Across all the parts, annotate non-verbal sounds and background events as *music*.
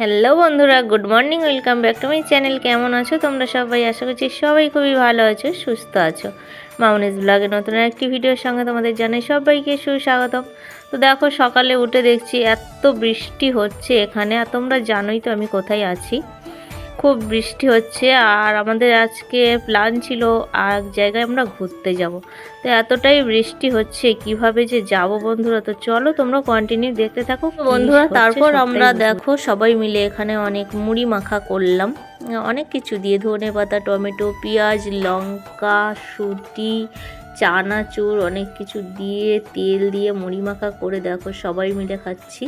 Hello বন্ধুরা, good morning, welcome back to my channel. কেমন আছো তোমরা সবাই? আশা করছি সবাই খুবই ভালো আছো, সুস্থ আছো। মামনিস ব্লগে নতুন একটি ভিডিওর সঙ্গে তোমাদের জানাই সবাইকে সুস্বাগতম। তো দেখো, সকালে উঠে দেখছি এত বৃষ্টি হচ্ছে এখানে, আর তোমরা জানোই তো আমি কোথায় আছি। খুব বৃষ্টি হচ্ছে আর আমাদের আজকে প্ল্যান ছিল আর এক জায়গায় আমরা ঘুরতে যাব। তো এতটাই বৃষ্টি হচ্ছে কীভাবে যে যাব বন্ধুরা? তো চলো তোমরা কন্টিনিউ দেখতে থাকো। বন্ধুরা তারপর আমরা দেখো সবাই মিলে এখানে অনেক মুড়ি মাখা করলাম। অনেক কিছু দিয়ে ধনে পাতা টমেটো পেঁয়াজ লঙ্কা সুটি চানাচুর অনেক কিছু দিয়ে তেল দিয়ে মুড়ি মাখা করে দেখো সবাই মিলে খাচ্ছি।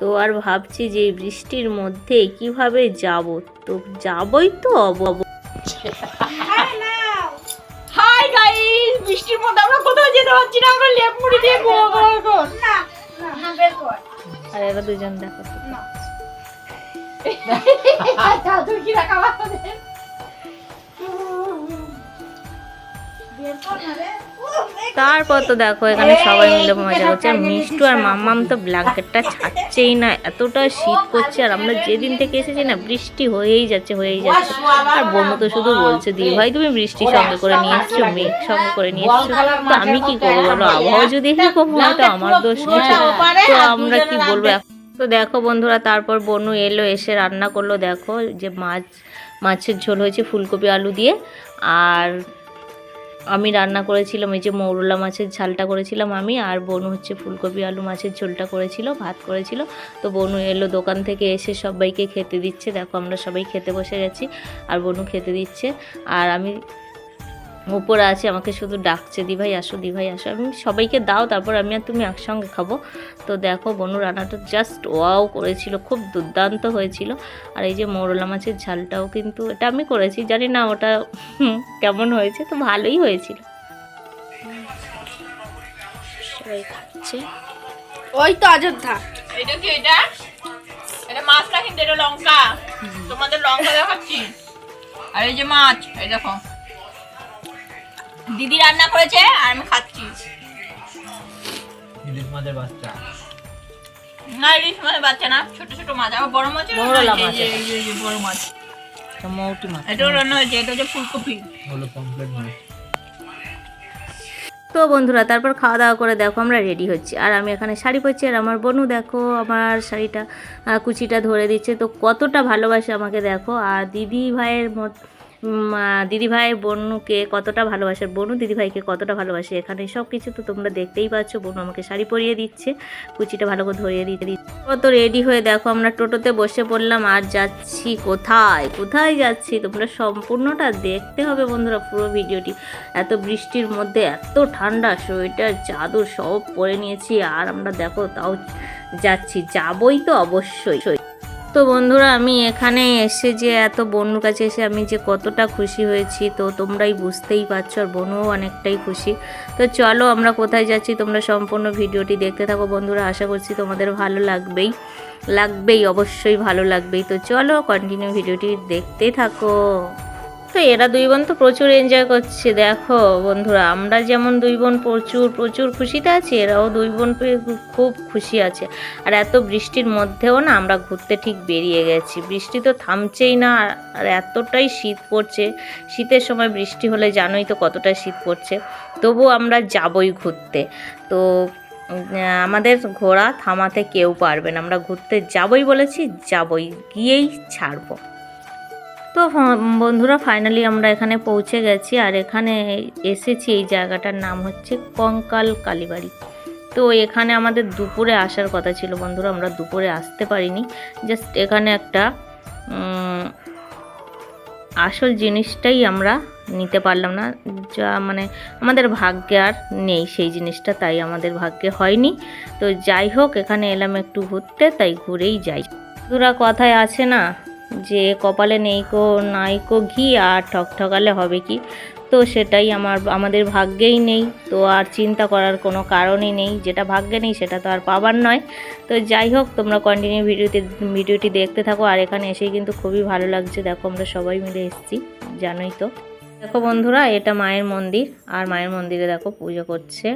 তো আর ভাবছি যে বৃষ্টির মধ্যে কীভাবে যাব? তো যাবই তো অব হাই গাইস বৃষ্টির মধ্যে আমরা কোথাও যেতে পারছি না আমরা লেপ মুড়ি দিয়ে ঘুমাবো এখন। আর এরা দুজন দেখো। *laughs* দাদু কি রাখা তারপর তো দেখো এখানে সবাই মিলে মজা করছে। আর মিষ্টু আর মাম্মাম তো ব্ল্যাঙ্কেটটা ছাড়ছেই না এতটা শীত করছে আর আমরা যেদিন থেকে এসেছি না বৃষ্টি হয়েই যাচ্ছে হয়েই যাচ্ছে। আর বনু তো শুধু বলছে দি ভাই তুমি বৃষ্টি সঙ্গে করে নিয়ে এসছো মেঘ সঙ্গে করে নিয়ে এসছো। তো আমি কি করব বলো? আবহাওয়া যদি এরকম হয় তো আমার দোষ কিছু তো আমরা কি বলব? এখন? তো দেখো বন্ধুরা তারপর বনু এলো এসে রান্না করল। দেখো যে মাছ মাছের ঝোল হয়েছে ফুলকপি আলু দিয়ে। আর আমি রান্না করেছিলাম, এই যে মৌরলা মাছের ঝালটা করেছিলাম আমি, আর বনু হচ্ছে ফুলকপি, আলু মাছের ঝোলটা করেছিল, ভাত করেছিল। তো বনু এলো দোকান থেকে এসে সবাইকে খেতে দিচ্ছে। দেখো আমরা সবাই খেতে বসে গেছি, আর বনু খেতে দিচ্ছে। আর আমি উপরে আছে আমাকে শুধু ডাকছে দি ভাই আসো দি ভাই আসো। আমি সবাইকে দাও তারপর আমি আর তুমি একসঙ্গে খাব। তো দেখো বনু রান্নাটা জাস্ট ওয়াও করেছিল খুব দুর্দান্ত হয়েছিল। আর এই যে মোরলা মাছের ঝালটাও কিন্তু এটা আমি করেছি জানি না ওটা কেমন হয়েছে তো ভালোই হয়েছিল। সবাই খাচ্ছে। ওই তো অযোধ্যা। এটা কি এটা? এটা মাছটা কিন্তু এটা লঙ্কা। তোমাদের লঙ্কা দেখাচ্ছি। আর এই যে মাছ এই দেখো। দিদি রান্না করেছে আর আমি খাচ্ছি। ইলিশ মাছের বাচ্চা। না ইলিশ মাছের বাচ্চা না ছোট ছোট মাছ আবার বড় মাছ বড়লা মাছ এই যে এই যে বড় মাছ। তো মৌটি মাছ। এটাও রান্না হয়েছে এটা হচ্ছে ফুলকপি। হলো কমপ্লিট মাছ। তো বন্ধুরা তারপর খাওয়া দাওয়া করে দেখো আমরা রেডি হচ্ছি। আর আমি এখানে শাড়ি পরছি আর আমার বোনও দেখো আমার শাড়িটা কুচিটা ধরে দিচ্ছে। তো কতটা ভালোবাসে আমাকে দেখো। আর দিদি ভাইয়ের মত উম, আহ, দিদি ভাই বনুকে কতটা ভালোবাসে বনু দিদি ভাইকে কতটা ভালোবাসে এখানে সব কিছু তো তোমরা দেখতেই পাচ্ছ। বনু আমাকে শাড়ি পরিয়ে দিচ্ছে কুচিটা ভালো করে ধরিয়ে দিতে দিচ্ছে তো রেডি হয়ে দেখো আমরা টোটোতে বসে পড়লাম আর যাচ্ছি কোথায়? কোথায় যাচ্ছি? তোমরা সম্পূর্ণটা দেখতে হবে বন্ধুরা পুরো ভিডিওটি। এত বৃষ্টির মধ্যে এত ঠান্ডা সোয়েটার চাদর সব পরে নিয়েছি আর আমরা দেখো তাও যাচ্ছি যাবই তো অবশ্যই। তো বন্ধুরা, আমি এখানে এসে যে এত বনুর কাছে এসে আমি যে কতটা খুশি হয়েছি, তো তোমরাই বুঝতেই পারছ আর বনুও অনেকটাই খুশি। তো চলো আমরা কোথায় যাচ্ছি, তোমরা সম্পূর্ণ ভিডিওটি দেখতে থাকো বন্ধুরা, আশা করছি তোমাদের ভালো লাগবেই। লাগবেই, অবশ্যই ভালো লাগবেই। তো চলো কন্টিনিউ ভিডিওটি দেখতে থাকো। তো এরা দুই বোন তো প্রচুর এনজয় করছে, দেখো বন্ধুরা, আমরা যেমন দুই বোন প্রচুর প্রচুর খুশিতে আছি, এরাও দুই বোন খুব খুশি আছে। আর এত বৃষ্টির মধ্যেও না আমরা ঘুরতে ঠিক বেরিয়ে গেছি, বৃষ্টি তো থামছেই না, আর- এতটাই শীত পড়ছে, শীতের সময় বৃষ্টি হলে জানোই তো কতটা শীত পড়ছে তবুও আমরা যাবই ঘুরতে। তো আমাদের ঘোড়া থামাতে কেউ পারবে না, আমরা ঘুরতে যাবই বলেছি, যাবই, গিয়েই ছাড়বো। তো বন্ধুরা ফাইনালি আমরা এখানে পৌঁছে গেছি আর এখানে এসেছি। এই জায়গাটার নাম হচ্ছে কঙ্কাল কালীবাড়ি। তো এখানে আমাদের দুপুরে আসার কথা ছিল বন্ধুরা, আমরা দুপুরে আসতে পারিনি। জাস্ট এখানে একটা আসল জিনিসটাই আমরা নিতে পারলাম না। যা মানে আমাদের ভাগ্যে আর নেই সেই জিনিসটা, তাই আমাদের ভাগ্যে হয়নি। তো যাই হোক, এখানে এলাম একটু ঘুরতে, তাই ঘুরেই যাই। দুরা কথায় আছে না যে কপালে নেই কো, নাই কো ঘি, আর ঠকঠকালে হবে কি? তো সেটাই আমার, আমাদের ভাগ্যেই নেই। তো আর চিন্তা করার কোনো কারণই নেই। যেটা ভাগ্যে নেই, সেটা তো আর পাবার নয়। তো যাই হোক, তোমরা কন্টিনিউ ভিডিওতে, ভিডিওটি দেখতে থাকো। আর এখানে এসেই কিন্তু খুবই ভালো লাগছে। দেখো, আমরা সবাই মিলে এসেছি, জানোই তো। দেখো বন্ধুরা, এটা মায়ের মন্দির। আর মায়ের মন্দিরে দেখো, পুজো করছে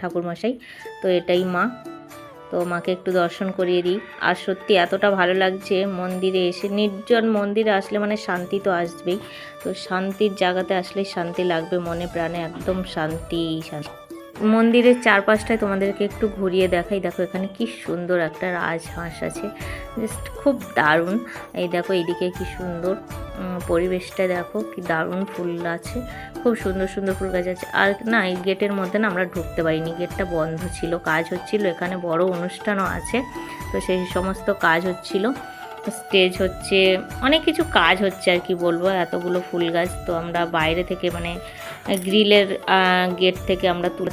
ঠাকুরমশাই। তো এটাই মা। তো মাকে একটু দর্শন করিয়ে দিই। আর সত্যি এতটা ভালো লাগছে মন্দিরে এসে। নির্জন মন্দিরে আসলে মানে শান্তি তো আসবেই। তো শান্তির জায়গাতে আসলে শান্তি লাগবে, মনে প্রাণে একদম শান্তি শান্তি। মন্দিরের চারপাশটায় তোমাদেরকে একটু ঘুরিয়ে দেখাই। দেখো, এখানে কি সুন্দর একটা রাজহাঁস আছে। জাস্ট খুব দারুণ। এই দেখো, এইদিকে কি সুন্দর পরিবেশটা দেখো, কি দারুণ ফুল আছে। খুব সুন্দর সুন্দর ফুল গাছ আছে। আর না, এই গেটের মধ্যে না আমরা ঢুকতে পারিনি। গেটটা বন্ধ ছিল, কাজ হচ্ছিল। এখানে বড় অনুষ্ঠানও আছে। তো সেই সমস্ত কাজ হচ্ছিল। স্টেজ হচ্ছে, অনেক কিছু কাজ হচ্ছে আর কি বলব, এতগুলো ফুল গাছ। তো আমরা বাইরে থেকে মানে গ্রিলের গেট থেকে আমরা তুলে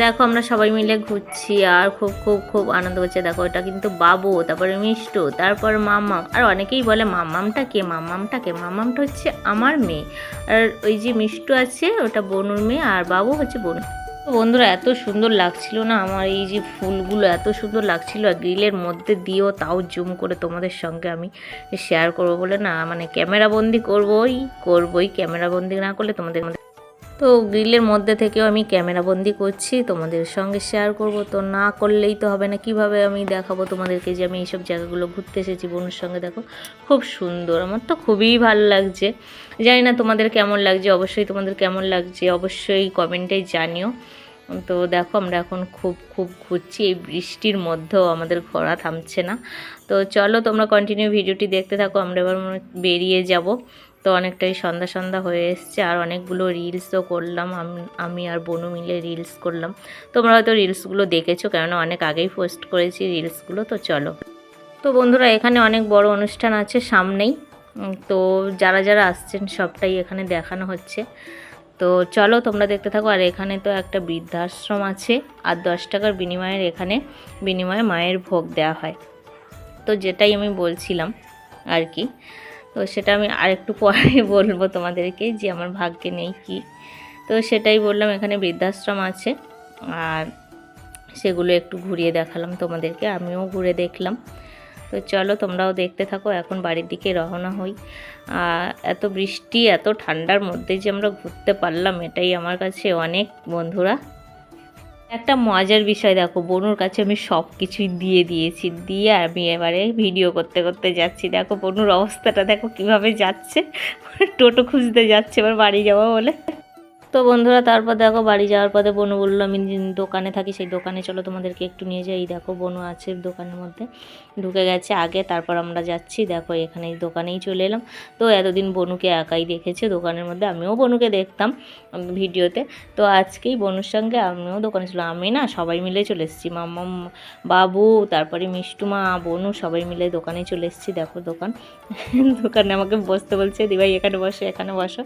দেখো আমরা সবাই মিলে ঘুরছি আর খুব খুব খুব আনন্দ হচ্ছে দেখো, এটা কিন্তু বাবু, তারপরে মিষ্টু, তারপর মামাম আর অনেকেই বলে মামামটা কে? মামামটা কে? মামামটা হচ্ছে আমার মেয়ে। আর ওই যে মিষ্টু আছে, ওটা বনুর মেয়ে, আর বাবু হচ্ছে বনু। বন্ধুরা, এত সুন্দর লাগছিল না? আমার এই যে ফুলগুলো এত সুন্দর লাগছিল, আর গ্রিলের মধ্যে দিয়েও তাও জুম করে তোমাদের সঙ্গে আমি শেয়ার করব বলে না মানে ক্যামেরা বন্দি করবোই করবোই ক্যামেরা বন্দি না করলে তোমাদের তো গ্রিলের মধ্যে থেকেও আমি ক্যামেরা বন্দি করছি, তোমাদের সঙ্গে শেয়ার করব। তো না করলেই তো হবে না, কীভাবে আমি দেখাবো তোমাদেরকে যে আমি এইসব জায়গাগুলো ঘুরতে এসেছি বোনের সঙ্গে? দেখো, খুব সুন্দর, আমার তো খুবই ভালো লাগছে। জানি না তোমাদের কেমন লাগছে, অবশ্যই তোমাদের কেমন লাগছে, অবশ্যই কমেন্টে জানিও। তো দেখো, আমরা এখন খুব খুব ঘুরছি, এই বৃষ্টির মধ্যেও আমাদের ঘোরা থামছে না। তো চলো, তোমরা কন্টিনিউ ভিডিওটি দেখতে থাকো, আমরা এবার বেরিয়ে যাব। তো অনেকটাই সন্ধ্যা সন্ধ্যা হয়ে এসছে, আর অনেকগুলো রিলসও করলাম। আমি আর বনু মিলে রিলস করলাম। তোমরা হয়তো রিলসগুলো দেখেছ, কেননা অনেক আগেই পোস্ট করেছি রিলসগুলো তো চলো। তো বন্ধুরা, এখানে অনেক বড় অনুষ্ঠান আছে সামনেই। তো যারা যারা আসছেন, সবটাই এখানে দেখানো হচ্ছে। তো চলো, তোমরা দেখতে থাকো। আর এখানে তো একটা বৃদ্ধাশ্রম আছে, আর দশ টাকার বিনিময়ের এখানে বিনিময়ে মায়ের ভোগ দেওয়া হয়। তো যেটাই আমি বলছিলাম আর কি। তো সেটা আমি আরেকটু পরে *laughs* বলব তোমাদেরকে যে আমার ভাগ্যে নেই কি। তো সেটাই বললাম, এখানে বৃদ্ধাশ্রম আছে। আর সেগুলো একটু ঘুরিয়ে দেখালাম তোমাদেরকে, আমিও ঘুরে দেখলাম। তো চলো তোমরাও দেখতে থাকো, এখন বাড়ির দিকে রওনা হই। আর এত বৃষ্টি, এত ঠান্ডার মধ্যে যে আমরা ঘুরতে পারলাম, এটাই আমার কাছে অনেক বন্ধুরা একটা মজার বিষয় দেখো, বনুর কাছে আমি সব কিছুই দিয়ে দিয়েছি, দিয়ে আমি এবারে ভিডিও করতে করতে যাচ্ছি। দেখো বনুর অবস্থাটা, দেখো কীভাবে যাচ্ছে। *laughs* টোটো খুঁজতে যাচ্ছে, এবার বাড়ি যাব বলে। তো বন্ধুরা, তারপর দেখো বাড়ি যাওয়ার পথে বনু বলল, আমি দোকানে থাকি, সেই দোকানে চলো, তোমাদেরকে একটু নিয়ে যাই। দেখো বনু আছে দোকানের মধ্যে, ঢুকে গেছে আগে, তারপর আমরা যাচ্ছি। দেখো এখানে দোকানেই চলে এলাম। তো এতদিন বনুকে একাই দেখেছে দোকানের মধ্যে, আমিও বনুকে দেখতাম ভিডিওতে। তো আজকেই বনুর সঙ্গে আমিও দোকানে ছিলাম। আমি না, সবাই মিলে চলে এসেছি। মাম্মাম বাবু, তারপরে মিষ্টুমা বনু, সবাই মিলে দোকানে চলে এসেছি। দেখো দোকান, দোকানে আমাকে বসতে বলছে, দিভাই, এখানে বসো এখানে বসো।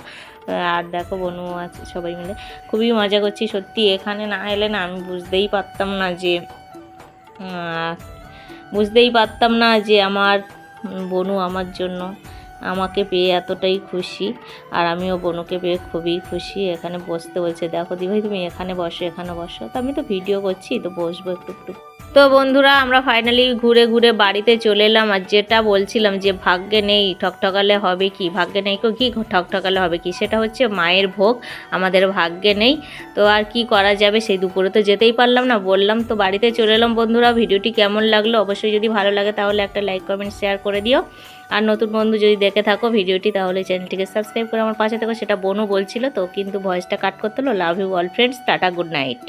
আর দেখো বনু আছে সবাই মিলে। খুবই মজা করছি, সত্যি এখানে না এলে না আমি বুঝতেই পারতাম না যে বুঝতেই পারতাম না যে আমার বনু আমার জন্য আমাকে পেয়ে এতটাই খুশি। আর আমিও বনুকে পেয়ে খুবই খুশি। এখানে বসতে বলছে, দেখো দিভাই, তুমি এখানে বসো এখানে বসো। তো আমি তো ভিডিও করছি, তো বসবো একটু একটু। তো বন্ধুরা, আমরা ফাইনালি ঘুরে ঘুরে বাড়িতে চলে এলাম। আর যেটা বলছিলাম যে ভাগ্যে নেই, ঠকঠকালে হবে কি? ভাগ্যে নেই কো, কি ঠকঠকালে হবে কি? সেটা হচ্ছে মায়ের ভোগ, আমাদের ভাগ্যে নেই। তো আর কি করা যাবে? সেই দুপুরে তো যেতেই পারলাম না। বললাম, তো বাড়িতে চলে এলাম বন্ধুরা, ভিডিওটি কেমন লাগল? অবশ্যই যদি ভালো লাগে তাহলে একটা লাইক কমেন্ট শেয়ার করে দিও। আর নতুন বন্ধু যদি দেখে থাকো ভিডিওটি, তাহলে চ্যানেলটিকে সাবস্ক্রাইব করে আমার পাশে থাকো, সেটা বোনও বলছিল, তো কিন্তু ভয়েসটা কাট করতে হলো। Love you all friends, tata, good night.